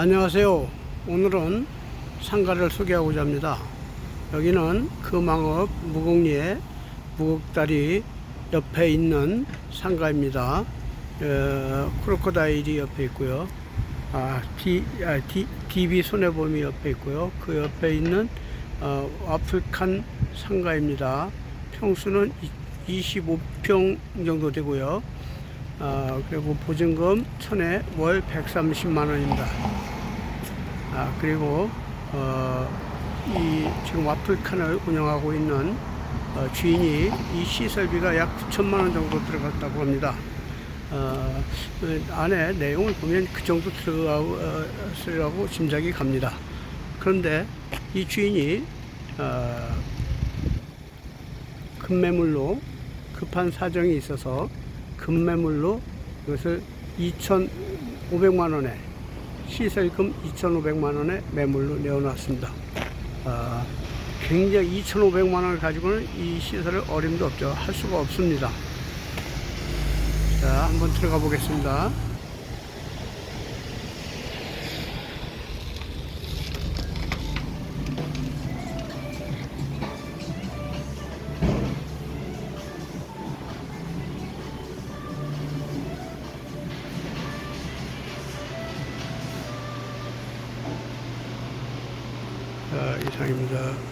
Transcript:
안녕하세요. 오늘은 상가를 소개하고자 합니다. 여기는 금왕읍 무곡리의 무곡다리 옆에 있는 상가입니다. 어, 크로커다일이 옆에 있고요. 아, 디, 아, 디, DB 손해보험이 옆에 있고요. 그 옆에 있는 어, 아프리칸 상가입니다. 평수는 25평 정도 되고요. 아, 그리고 보증금 천에 월 130만 원입니다. 아, 그리고 어, 이 지금 아프리칸을 운영하고 있는 어, 주인이 이 시설비가 약 9천만 원 정도 들어갔다고 합니다. 어, 그 안에 내용을 보면 그 정도 들어가고 짐작이 갑니다. 그런데 이 주인이 어, 급매물로 급한 사정이 있어서 급매물로 이것을 2,500만 원에 시설금 2,500만 원에 매물로 내어놨습니다. 아, 굉장히 2,500만 원을 가지고는 이 시설을 어림도 없죠. 할 수가 없습니다. 자, 한번 들어가 보겠습니다. 이상입니다.